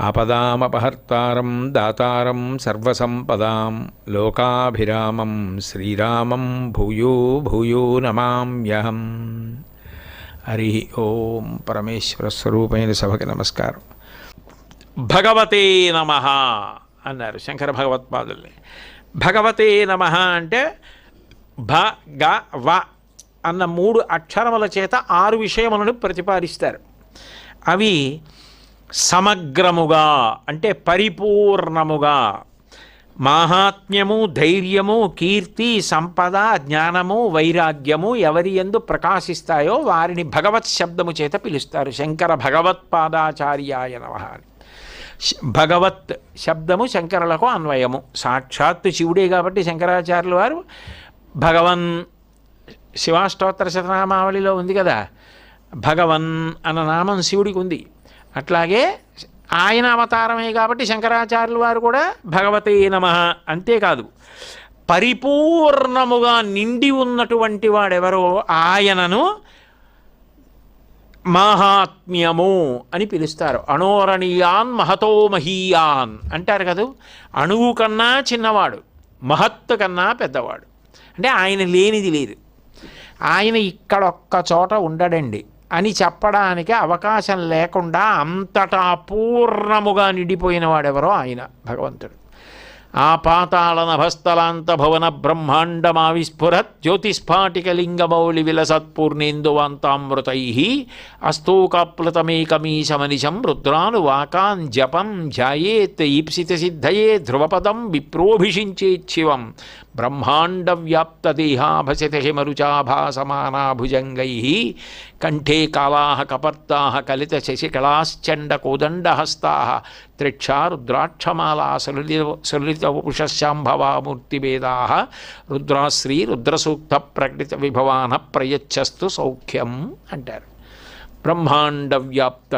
ఆపదామపహర్తారం దాతారం సర్వసంపదాం లోకాభిరామం శ్రీరామం భూయో భూయో నమామ్యహం హరి ఓం పరమేశ్వర స్వరూపమైన సభకి నమస్కారం. భగవతే నమ అన్నారు శంకర భగవత్పాదుల్ని. భగవతే నమ అంటే భ గ వ అన్న మూడు అక్షరముల చేత ఆరు విషయములను ప్రతిపాదిస్తారు. అవి సమగ్రముగా అంటే పరిపూర్ణముగా. మాహాత్మ్యము ధైర్యము కీర్తి సంపద జ్ఞానము వైరాగ్యము ఎవరి ఎందు ప్రకాశిస్తాయో వారిని భగవత్ శబ్దము చేత పిలుస్తారు. శంకర భగవత్పాదాచార్యాయ నమ అని. శ- భగవత్ శబ్దము శంకరులకు అన్వయము. సాక్షాత్తు శివుడే కాబట్టి శంకరాచార్యుల వారు భగవన్ శివాష్టోత్తర శతనామావళిలో ఉంది కదా. భగవన్ అన్న నామం శివుడికి ఉంది. అట్లాగే ఆయన అవతారమే కాబట్టి శంకరాచార్యులు వారు కూడా భగవతే నమ అంతేకాదు పరిపూర్ణముగా నిండి ఉన్నటువంటి వాడెవరో ఆయనను మాహాత్మ్యము అని పిలుస్తారు. అణోరణీయాన్ మహతో మహీయాన్ అంటారు కదా? అణువు కన్నా చిన్నవాడు మహత్తు కన్నా పెద్దవాడు. అంటే ఆయన లేనిది లేదు. ఆయన ఇక్కడ ఒక్క చోట ఉండడండి. అని చెప్పడానికి అవకాశం లేకుండా అంతటా పూర్ణముగా నిండిపోయిన వాడెవరో ఆయన భగవంతుడు. ఆ పాతాళ నభస్థలాంత భవన బ్రహ్మాండమావిస్ఫురత్ జ్యోతిస్ఫాటికలింగమౌళి విలసత్పూర్ణేందువాంతామృతై అస్తూకాప్లతమేకమీశమనిశం రుద్రాను వాకాన్ జపం జాయేత్ ఈప్సిత సిద్ధయే ధ్రువపదం విప్రోభిషించేచ్ఛివం బ్రహ్మాండ వ్యాప్త దేహాభసతి భుజంగై కంఠే కాళా కపర్తా కలిత శశికళాశ్చండ కోదండహస్తా త్రిక్షా రుద్రాక్షమాలా సలిత సలితపురుషశాంభవామూర్తిభేదా రుద్రాశ్రీ రుద్రసూక్త ప్రకటిత విభవాన ప్రయచ్చస్తు సౌఖ్యం అంటారు. బ్రహ్మాండ వ్యాప్త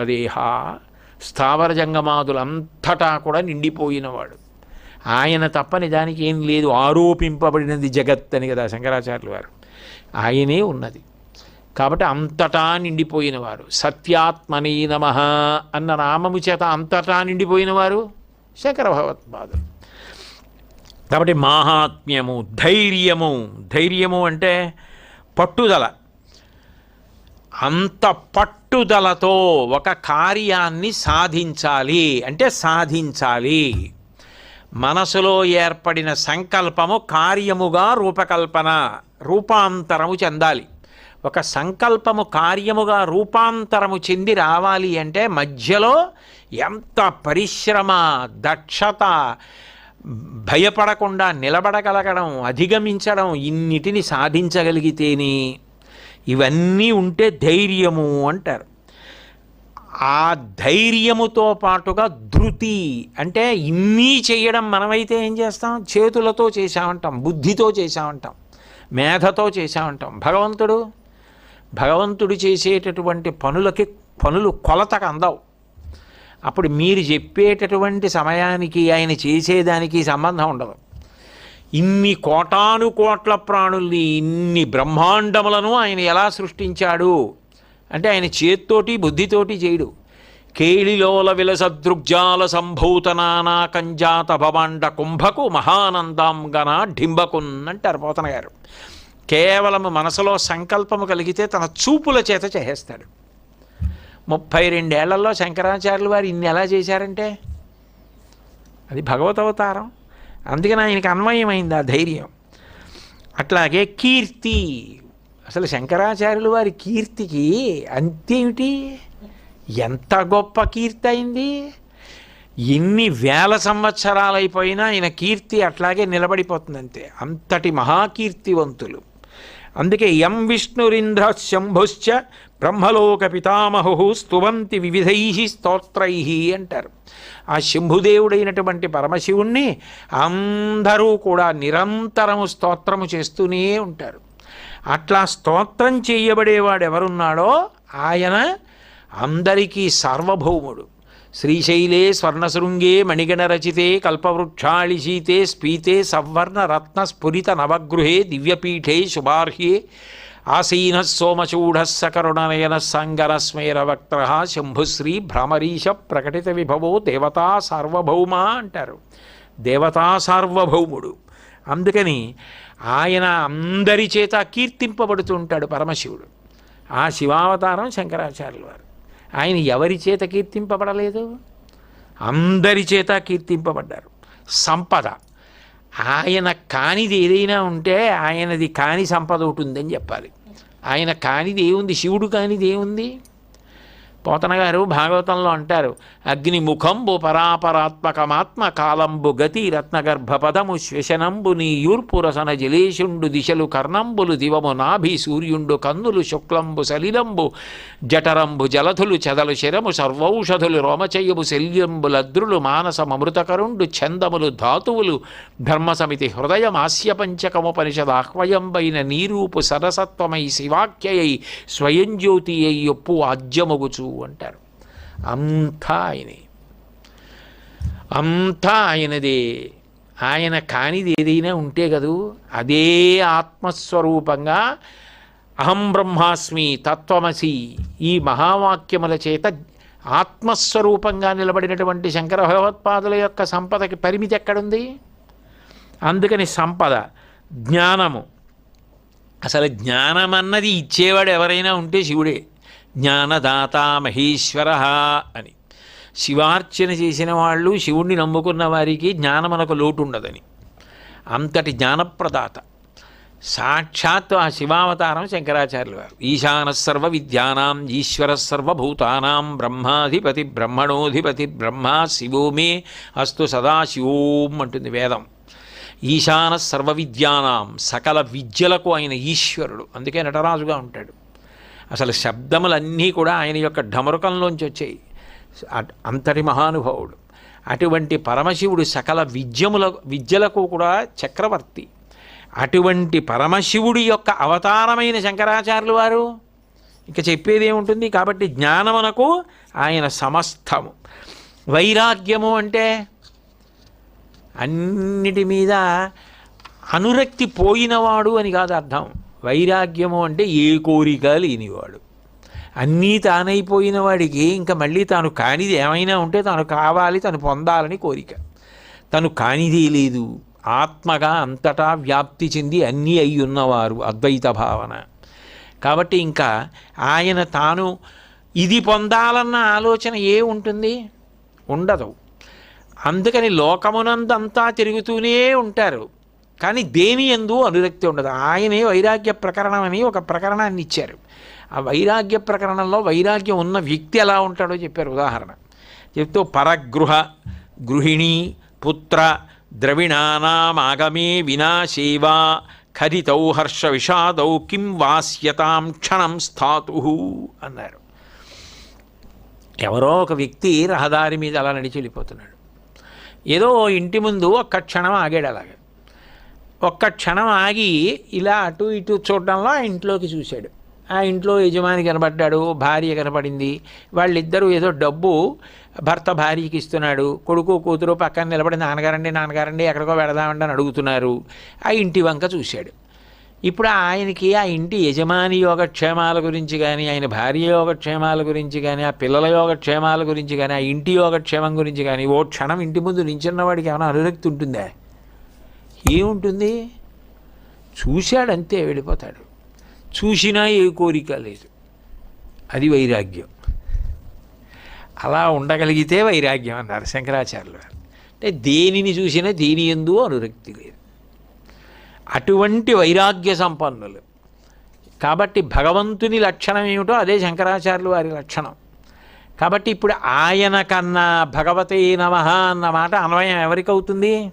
స్థావర జంగమాదులంతటా కూడా నిండిపోయినవాడు. ఆయన తప్ప నిజానికి ఏం లేదు ఆరోపింపబడినది జగత్ అని కదా శంకరాచార్యులు వారు. ఆయనే ఉన్నది. కాబట్టి అంతటా నిండిపోయినవారు సత్యాత్మనీ నమ అన్న నామము చేత అంతటా నిండిపోయినవారు శంకర భగవత్పాదులు కాబట్టి మాహాత్మ్యము ధైర్యము. ధైర్యము అంటే పట్టుదల. అంత పట్టుదలతో ఒక కార్యాన్ని సాధించాలి. అంటే సాధించాలి. మనసులో ఏర్పడిన సంకల్పము కార్యముగా రూపకల్పన రూపాంతరము చెందాలి. ఒక సంకల్పము కార్యముగా రూపాంతరము చెంది రావాలి అంటే మధ్యలో ఎంత పరిశ్రమ దక్షత భయపడకుండా నిలబడగలగడం అధిగమించడం ఇన్నిటిని సాధించగలిగితేనే ఇవన్నీ ఉంటే ధైర్యము అంటారు. ఆ ధైర్యముతో పాటుగా ధృతి అంటే ఇన్ని చేయడం మనమైతే ఏం చేస్తాం? చేతులతో చేశామంటాం బుద్ధితో చేశామంటాం మేధతో చేశామంటాం. భగవంతుడు భగవంతుడు చేసేటటువంటి పనులకి పనులు కొలతకు అందవు అప్పుడు మీరు చెప్పేటటువంటి సమయానికి ఆయన చేసేదానికి సంబంధం ఉండదు. ఇన్ని కోటాను కోట్ల ప్రాణుల్ని ఇన్ని బ్రహ్మాండములను ఆయన ఎలా సృష్టించాడు? అంటే ఆయన చేత్తోటి బుద్ధితోటి చేయడు. కేళిలోల విలసదృగ్జాల సంభూతనానా కంజాత భవాండ కుంభకు మహానందాంగన ఢింబకున్ అంటారు పోతన గారు. కేవలం మనసులో సంకల్పము కలిగితే తన చూపుల చేత చేసేస్తాడు. ముప్పై రెండేళ్ళలో శంకరాచార్యులు వారు ఇన్ని ఎలా చేశారంటే అది భగవత్ అవతారం. అందుకని ఆయనకి అన్వయమైంది ఆ ధైర్యం. అట్లాగే కీర్తి అసలు శంకరాచార్యులు వారి కీర్తికి అంతేమిటి? ఎంత గొప్ప కీర్తి అయింది? ఎన్ని వేల సంవత్సరాలైపోయినా ఆయన కీర్తి అట్లాగే నిలబడిపోతుంది అంతే అంతటి మహాకీర్తివంతులు. అందుకే ఎం విష్ణురింద్ర శంభుశ్చ బ్రహ్మలోక పితామహు స్తువంతి వివిధై స్తోత్రై అంటారు. ఆ శంభుదేవుడైనటువంటి పరమశివుణ్ణి అందరూ కూడా నిరంతరము స్తోత్రము చేస్తూనే ఉంటారు. అట్లా స్తోత్రం చేయబడేవాడు ఎవరున్నాడో ఆయన అందరికీ సార్వభౌముడు. శ్రీశైలే స్వర్ణశృంగే మణిగణ రచితే కల్పవృక్షాళిశీతే స్పీతే సవర్ణ రత్న స్ఫురిత నవగృహే దివ్యపీఠే శుభార్హ్యే. ఆసీన సోమచూఢ సకరుణనయన సంగరస్మేరవక్త శంభుశ్రీ భ్రమరీశ ప్రకటిత విభవో దేవతా సార్వభౌమ అంటారు. దేవతా సార్వభౌముడు. అందుకని ఆయన అందరి చేత కీర్తింపబడుతూ ఉంటాడు పరమశివుడు. ఆ శివావతారం శంకరాచార్యుల వారు. ఆయన ఎవరి చేత కీర్తింపబడలేదు? అందరి చేత కీర్తింపబడ్డారు. సంపద. ఆయన కానిది ఏదైనా ఉంటే ఆయనది కాని సంపద ఒకటి ఉందని చెప్పాలి. ఆయన కానిది ఏముంది? శివుడు కానిది ఏముంది? పోతన గారు భాగవతంలో అంటారు అగ్నిముఖంబు పరాపరాత్మకమాత్మ కాలంబు గతి రత్నగర్భపదము శ్వశనంబు నీ యూర్పురసన జలేషుండు దిశలు కర్ణంబులు దివము నాభి సూర్యుండు కన్నులు శుక్లంబు సలిలంబు జఠరంబు జలధులు చెదలు శరము సర్వౌషధులు రోమచయ్యము శల్యంబు లద్రులు మానసమృతకరుండు ఛందములు ధాతువులు ధర్మసమితి హృదయం ఆస్యపంచకముపనిషదాహ్వయంబైన నీరూపు సరసత్వమై శివాఖ్యయై స్వయంజ్యోతియై ఒప్పు అయ్యొప్పు ఆజ్యమగుచు అంటారు. అంతా ఆయనే. అంతా ఆయనదే. ఆయన కానిది ఏదైనా ఉంటే కదూ అదే ఆత్మస్వరూపంగా అహం బ్రహ్మాస్మి తత్వమసి ఈ మహావాక్యముల చేత ఆత్మస్వరూపంగా నిలబడినటువంటి శంకర భగవత్పాదుల యొక్క సంపదకి పరిమితి ఎక్కడుంది? అందుకని సంపద జ్ఞానము. అసలు జ్ఞానం అన్నది ఇచ్చేవాడు ఎవరైనా ఉంటే శివుడే. జ్ఞానదాత మహేశ్వర అని. శివార్చన చేసిన వాళ్ళు శివుణ్ణి నమ్ముకున్న వారికి జ్ఞానమనకు లోటు ఉండదని అంతటి జ్ఞానప్రదాత. సాక్షాత్ ఆ శివావతారం శంకరాచార్యులు వారు. ఈశాన సర్వ విద్యానాం ఈశ్వర సర్వభూతానాం బ్రహ్మాధిపతి బ్రహ్మణోధిపతి బ్రహ్మ శివో మే అస్తు సదాశివోం అంటుంది వేదం. ఈశాన సర్వ విద్యానాం సకల విద్యలకు ఆయన ఈశ్వరుడు. అందుకే నటరాజుగా ఉంటాడు. అసలు శబ్దములన్నీ కూడా ఆయన యొక్క ఢమరుకంలోంచి వచ్చాయి. అంతటి మహానుభావుడు. అటువంటి పరమశివుడు సకల విద్యముల విద్యలకు కూడా చక్రవర్తి. అటువంటి పరమశివుడి యొక్క అవతారమైన శంకరాచార్యులు వారు. ఇక చెప్పేది ఏముంటుంది? కాబట్టి జ్ఞానమునకు ఆయన సమస్తము. వైరాగ్యము అంటే అన్నిటి మీద అనురక్తి పోయినవాడు అని కాదు అర్థం. వైరాగ్యము అంటే ఏ కోరిక లేనివాడు. అన్నీ తానైపోయిన వాడికి ఇంకా మళ్ళీ తాను కానిది ఏమైనా ఉంటే తాను కావాలి తను పొందాలని కోరిక. తను కానిదే లేదు. ఆత్మగా అంతటా వ్యాప్తి చెంది అన్నీ అయి ఉన్నవారు అద్వైత భావన. కాబట్టి ఇంకా ఆయన తాను ఇది పొందాలన్న ఆలోచన ఏ ఉంటుంది? ఉండదు. అందుకని లోకమునందంతా తిరుగుతూనే ఉంటారు. కానీ దేని ఎందు అనురక్తి ఉండదు. ఆయనే వైరాగ్య ప్రకరణం అని ఒక ప్రకరణాన్ని ఇచ్చారు. ఆ వైరాగ్య ప్రకరణంలో వైరాగ్యం ఉన్న వ్యక్తి ఎలా ఉంటాడో చెప్పారు. ఉదాహరణ. చెప్తూ పరగృహ గృహిణి పుత్ర ద్రవిణానామాగమే వినాశేవా ఖరితౌ హర్ష విషాదౌ కిం వాస్యతాం క్షణం స్థాతు అన్నారు. ఎవరో ఒక వ్యక్తి రహదారి మీద అలా నడిచి వెళ్ళిపోతున్నాడు. ఏదో ఇంటి ముందు ఒక్క క్షణం ఆగాడు అలాగే. ఒక్క క్షణం ఆగి ఇలా అటు ఇటు చూడడంలో ఆ ఇంట్లోకి చూశాడు. ఆ ఇంట్లో యజమాని కనబడ్డాడు భార్య కనపడింది. వాళ్ళిద్దరూ ఏదో డబ్బు భర్త భార్యకి ఇస్తున్నాడు. కొడుకు కూతురు పక్కన నిలబడి నాన్నగారండి నాన్నగారండి ఎక్కడికో వెళదామండి అని అడుగుతున్నారు. ఆ ఇంటి వంక చూశాడు. ఇప్పుడు ఆయనకి ఆ ఇంటి యజమాని యోగక్షేమాల గురించి కానీ ఆయన భార్య యోగక్షేమాల గురించి కానీ ఆ పిల్లల యోగక్షేమాల గురించి కానీ ఆ ఇంటి యోగక్షేమం గురించి కానీ ఓ క్షణం ఇంటి ముందు నించున్నవాడికి ఏమైనా అనురక్తి ఉంటుందా? ఏముంటుంది? చూశాడంతే వెళ్ళిపోతాడు. చూసినా ఏ కోరిక లేదు. అది వైరాగ్యం. అలా ఉండగలిగితే వైరాగ్యం అన్నారు శంకరాచార్యులు అంటే దేనిని చూసినా దేని ఎందు అనురక్తి లేదు. అటువంటి వైరాగ్య సంపన్నులు. కాబట్టి భగవంతుని లక్షణం ఏమిటో అదే శంకరాచార్యులు వారి లక్షణం. కాబట్టి ఇప్పుడు ఆయన కన్నా భగవతే నమ అన్న మాట అన్వయం ఎవరికవుతుంది?